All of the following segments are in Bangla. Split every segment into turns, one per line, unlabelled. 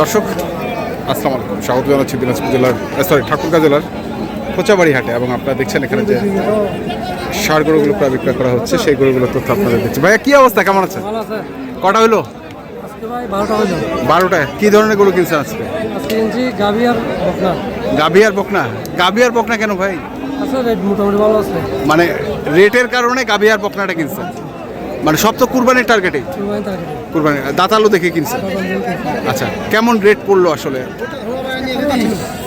দর্শক আসসালামু আলাইকুম। স্বাগত জানাচ্ছি দিনাজপুর জেলার সরি ঠাকুরগাঁ জেলার কোচাবাড়ি হাটে এবং আপনারা দেখছেন এখানে যে সার গরুগুলো প্রায় বিক্রয় করা হচ্ছে সেই গরুগুলোর তথ্য আপনাদের দিচ্ছি। ভাইয়া কি অবস্থা? কেমন আছে কটা হলো বারোটায়। কি ধরনের গরু কিনছেন আজকে?
কিনছি গাভি আর বকনা।
গাভি আর বকনা। গাভি আর বকনা কেন ভাই?
মোটামুটি ভালো আছে।
মানে রেটের কারণে গাভি আর বকনাটা কিনছেন? মানে সব তো কুরবানির টার্গেটে
কুরবানি
দাতালো দেখে কিনছে? আচ্ছা কেমন রেট পড়ল আসলে?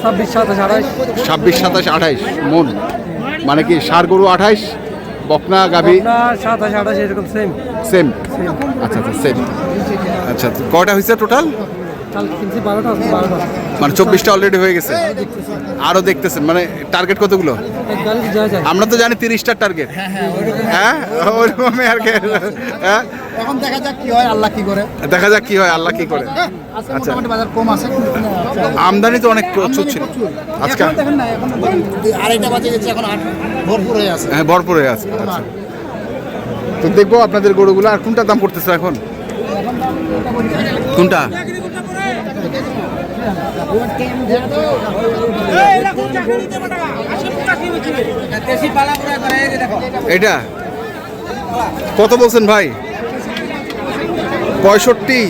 ছাব্বিশ সাতাশ আঠাশ।
ছাব্বিশ সাতাশ আঠাইশ মন। মানে কি সার গরু আঠাইশ বকনা গাভী?
সাতাশ আঠাশ এরকম সেম
সেম আচ্ছা আচ্ছা সেম আচ্ছা তো কয়টা হয়েছে টোটাল মানে চব্বিশটা অলরেডি হয়ে গেছে? আরও দেখতেছেন? মানে টার্গেট কতগুলো? আমরা তো জানি তিরিশটার টার্গেট হ্যাঁ ওইরকমই আর কি। হ্যাঁ?
এখন দেখা যাক কি হয় আল্লাহ কি করে।
দেখা যাক কি হয় আল্লাহ কি করে। আচ্ছা।
বাজার কম আছে
আমদানি তো অনেক প্রচুর ছিল। আজকে?
দেখেন না এখন আড়াইটা বাজে গেছে এখন ভরপুর হয়ে আছে।
হ্যাঁ ভরপুর হয়ে আছে। আচ্ছা। তো দেখব আপনাদের গরুগুলো আর কোনটা দাম পড়তেছে এখন? কোনটা? এটা কত বলছেন ভাই? পঁয়ষট্টি।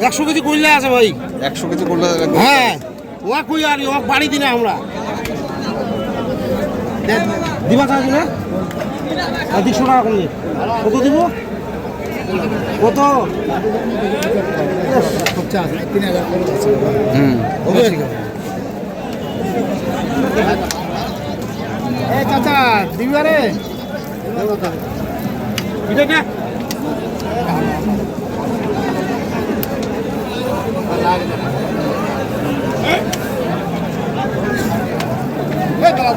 একশো কেজি কইলে আছে ভাই।
একশো কেজি করলে
হ্যাঁ। ও কই আর ও বাড়ি দিনে আমরা। দিবা চাইছি না আর দুশো টাকা করলে কত দিব? কত?
হুম।
এই চাচা
এটা
এই গলা দশ গলা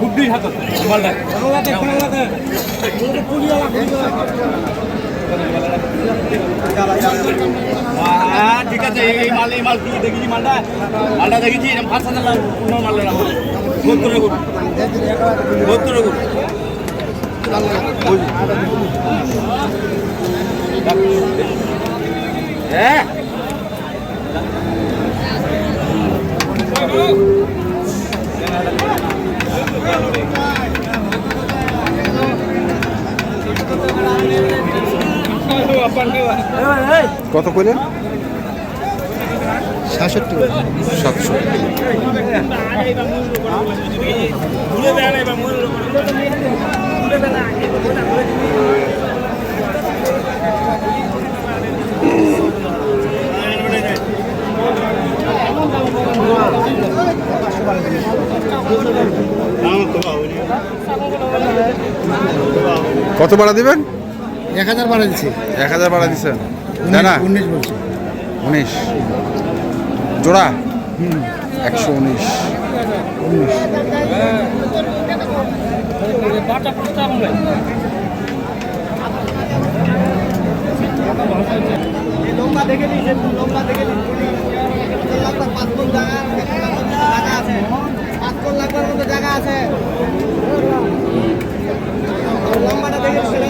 গোস্ত ঠিক আছে এই মাল এই মাল কি দেখেছি মালটা। মালটা দেখেছি পাঁচ হাজার কোনো মাল করুন সত্তর করুন হ্যাঁ
কত করলেন
সাতষট্টি
সাতশো কত ভাড়া দিবেন?
এক হাজার বাড়া দিচ্ছি।
এক হাজার ভাড়া দিচ্ছেন। না না
উনিশ বলছি।
উনিশ। জোড়া? একশো উনিশ।
লম্বা দেখে লম্বা দেখে পাঁচ কোন জায়গা আছে? পাঁচ কোন লাগবার মতো জায়গা আছে লম্বাটা দেখে নিয়েছে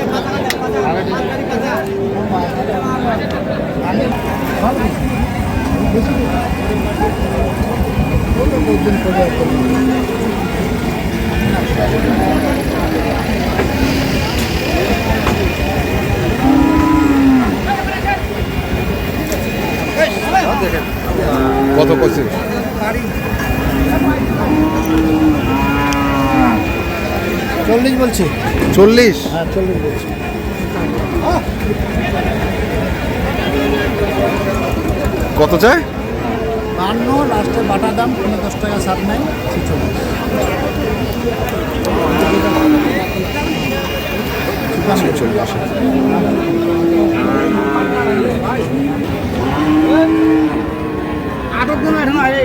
কত করছে
চল্লিশ বলছি?
চল্লিশ।
হ্যাঁ চল্লিশ বলছি।
কত চায়
বান্ন লাস্টে বাটা দাম কোনো দশ টাকা ছাড় নাই ছিচল্লিশ। আটক কোনো এখন আরে।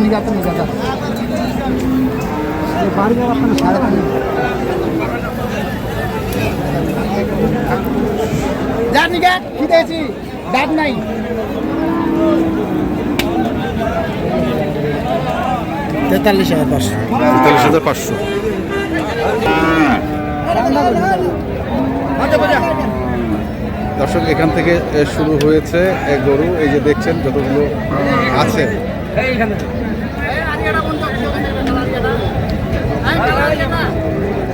নিগাতে নিগাতে বাড়ি যাওয়ার আপনার কি দিয়েছি দাঁত নাই তেতাল্লিশ হাজার পাঁচশো
তেতাল্লিশ হাজার পাঁচশো দর্শক এখান থেকে এ, শুরু হয়েছে এক গরু এই যে দেখছেন যতগুলো আছে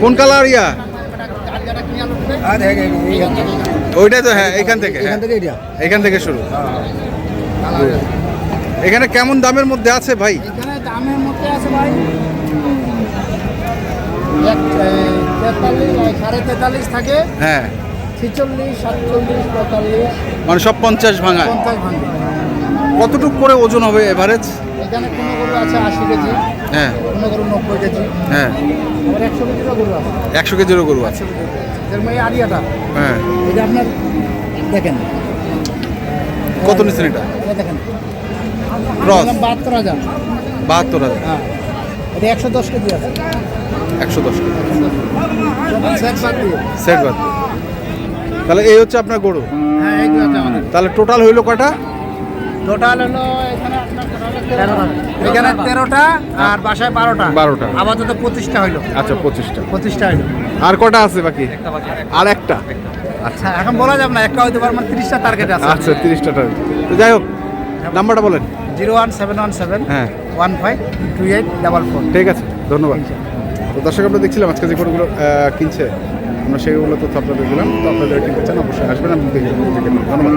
কোন কালার ইয়া ওইটাই তো হ্যাঁ এখান থেকে হ্যাঁ।
থেকে এটা
এখান থেকে শুরু। এখানে কেমন দামের মধ্যে আছে ভাই?
এখানে দামের মধ্যে আছে ভাই সাড়ে তেতাল্লিশ থাকে।
হ্যাঁ।
ছিচল্লিশ সাতচল্লিশ পঁয়তাল্লিশ।
মানে সব পঞ্চাশ ভাঙায়।
পঞ্চাশ
কতটুক করে ওজন হবে এভারেজ
এখানে কোনো গরু আছে আশি কেজি।
হ্যাঁ।
কোনো গরু নব্বই কেজি।
হ্যাঁ।
আবার একশো কেজিরও গরু আছে।
একশো কেজিরও গরু আছে।
যেরকম এই আরিয়াটা।
হ্যাঁ।
এটা আপনার দেখেন।
কত নিচ্ছেন এটা?
এটা দেখেন।
ক্রস।
বাহাত্তর হাজার।
বাহাত্তর হাজার।
হ্যাঁ। এটা একশো দশ কেজি আছে।
একশো দশ কেজি।
সেট বাদ
তাহলে এই হচ্ছে আপনার গরু?
হ্যাঁ এইগুলো আছে আমাদের।
তাহলে টোটাল হইল কটা
টোটাল হলো এখানে এখানে তেরোটা আর বাসায় বারোটা।
বারোটা।
আপাতত পঁচিশটা হইল।
আচ্ছা পঁচিশটা।
পঁচিশটা হইল।
আর কটা আছে বাকি? আর একটা?
আচ্ছা এখন বলা যাবে না একটা হয়তো মানে তিরিশটা টার্গেট আছে।
আচ্ছা তিরিশটা টাকা তো যাই হোক নাম্বারটা বলেন।
Zero one seven one seven
হ্যাঁ।
One five two eight double four.
ঠিক আছে ধন্যবাদ। তো দর্শক আমরা দেখছিলাম আজকে যে আহ, কিনছে আমরা সেইগুলো তথ্য আপনাদের দিলাম। তো আপনাদের কিনতে চান অবশ্যই আসবেন আমি দেখে ধন্যবাদ।